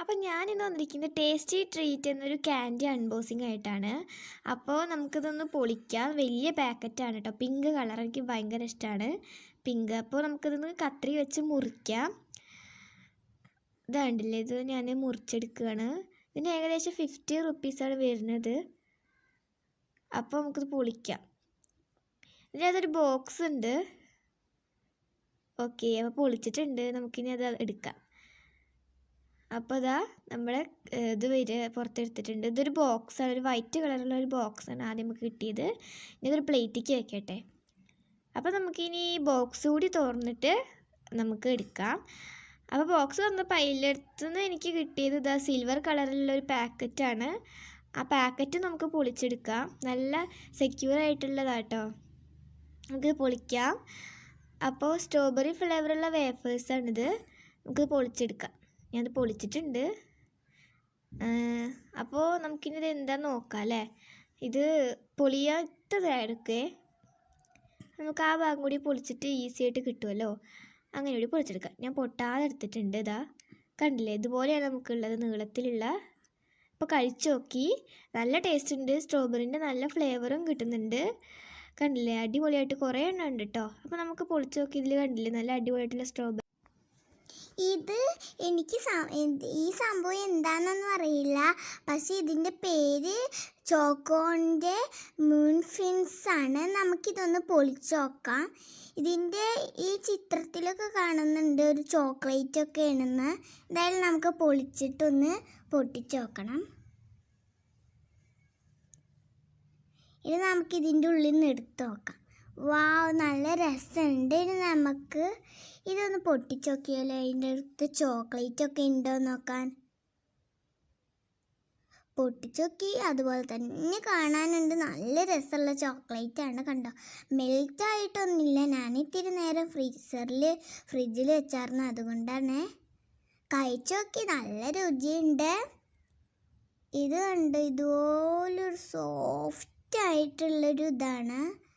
അപ്പം ഞാനിന്ന് വന്നിരിക്കുന്നത് ടേസ്റ്റി ട്രീറ്റ് എന്നൊരു ക്യാൻഡി അൺബോക്സിങ് ആയിട്ടാണ്. അപ്പോൾ നമുക്കിതൊന്ന് പൊളിക്കാം. വലിയ പാക്കറ്റാണ് കേട്ടോ പിങ്ക് കളർ എനിക്ക് ഭയങ്കര ഇഷ്ടമാണ് പിങ്ക് അപ്പോൾ നമുക്കിതൊന്ന് കത്രി വെച്ച് മുറിക്കാം. ഇതാണ്ടില്ലേ ഇത് ഞാൻ മുറിച്ചെടുക്കുകയാണ് ഇതിന് ഏകദേശം ഫിഫ്റ്റി റുപ്പീസാണ് വരുന്നത്. അപ്പോൾ നമുക്കിത് പൊളിക്കാം. ഇതിനകത്തൊരു ബോക്സ് ഉണ്ട്? ഓക്കെ അപ്പോൾ പൊളിച്ചിട്ടുണ്ട്. നമുക്കിനി അത് എടുക്കാം. അപ്പോൾ ഇതാ നമ്മൾ ഇത് വരെ പുറത്തെടുത്തിട്ടുണ്ട്. ഇതൊരു ബോക്സാണ് ഒരു വൈറ്റ് കളറുള്ള ഒരു ബോക്സാണ് ആദ്യം നമുക്ക് കിട്ടിയത്. ഇനി ഇതൊരു പ്ലേറ്റിക്ക് വെക്കട്ടെ. അപ്പോൾ നമുക്കിനി ബോക്സ് കൂടി തുറന്നിട്ട് നമുക്ക് എടുക്കാം. അപ്പോൾ ബോക്സ് തുറന്നപ്പോൾ അതിലെടുത്ത് നിന്ന് എനിക്ക് കിട്ടിയത് ഇതാ സിൽവർ കളറിലുള്ള ഒരു പാക്കറ്റാണ്. ആ പാക്കറ്റ് നമുക്ക് പൊളിച്ചെടുക്കാം. നല്ല സെക്യൂർ ആയിട്ടുള്ളതാട്ടോ. നമുക്ക് പൊളിക്കാം. അപ്പോൾ സ്ട്രോബെറി ഫ്ലേവറുള്ള വേഫേഴ്സാണിത് നമുക്ക് പൊളിച്ചെടുക്കാം. ഞാനത് പൊളിച്ചിട്ടുണ്ട്. അപ്പോൾ നമുക്കിനി എന്താ നോക്കാം അല്ലേ? ഇത് പൊളിയാത്തതായിരിക്കേ നമുക്ക് ആ ഭാഗം കൂടി പൊളിച്ചിട്ട് ഈസി ആയിട്ട് കിട്ടുമല്ലോ അങ്ങനെ കൂടി പൊളിച്ചെടുക്കാം. ഞാൻ പൊട്ടാതെ എടുത്തിട്ടുണ്ട് ഇതാ. കണ്ടില്ലേ? ഇതുപോലെയാണ് നമുക്കുള്ളത് നീളത്തിലുള്ള. അപ്പോൾ കഴിച്ചു നോക്കി. നല്ല ടേസ്റ്റ് ഉണ്ട്. സ്ട്രോബെറിന്റെ നല്ല ഫ്ലേവറും കിട്ടുന്നുണ്ട്. കണ്ടില്ലേ? അടിപൊളിയായിട്ട് കുറേ എണ്ണം ഉണ്ട് കേട്ടോ അപ്പോൾ നമുക്ക് പൊളിച്ച് നോക്കി ഇതിൽ കണ്ടില്ലേ? നല്ല അടിപൊളിയായിട്ടുള്ള സ്ട്രോബെറി ഇത് എനിക്ക് ഈ സംഭവം എന്താണെന്നൊന്നും അറിയില്ല. പക്ഷെ ഇതിന്റെ പേര് ചോക്കോന്റെ മൂൺഫിൻസ് ആണ് നമുക്കിതൊന്ന് പൊളിച്ചു നോക്കാം. ഇതിന്റെ ഈ ചിത്രത്തിലൊക്കെ കാണുന്നുണ്ട് ഒരു ചോക്ലേറ്റ് ഒക്കെ ആണെന്ന്. എന്തായാലും നമുക്ക് പൊളിച്ചിട്ടൊന്ന് പൊട്ടിച്ചു നോക്കണം. ഇത് നമുക്കിതിന്റെ ഉള്ളിൽ നിന്ന് എടുത്ത് നോക്കാം. വാവ് നല്ല രസമുണ്ട് ഇനി നമുക്ക്. ഇതൊന്ന് പൊട്ടിച്ച് നോക്കിയാലോ അതിന്റെ അടുത്ത് ചോക്ലേറ്റ് ഒക്കെ ഉണ്ടോ നോക്കാൻ. പൊട്ടിച്ച് നോക്കി അതുപോലെ തന്നെ കാണാനുണ്ട്. നല്ല രസമുള്ള ചോക്ലേറ്റ് ആണ് കണ്ടോ? മെൽറ്റ് ആയിട്ടൊന്നുമില്ല. ഞാനിത്തിരി നേരം ഫ്രീസറിൽ ഫ്രിഡ്ജിൽ വെച്ചായിരുന്നു. അതുകൊണ്ടാണ്. കഴിച്ചു നോക്കി നല്ല രുചിയുണ്ട്. ഇത് കണ്ടോ? ഇതുപോലൊരു സോഫ്റ്റ് ആയിട്ടുള്ളൊരു ഇതാണ്.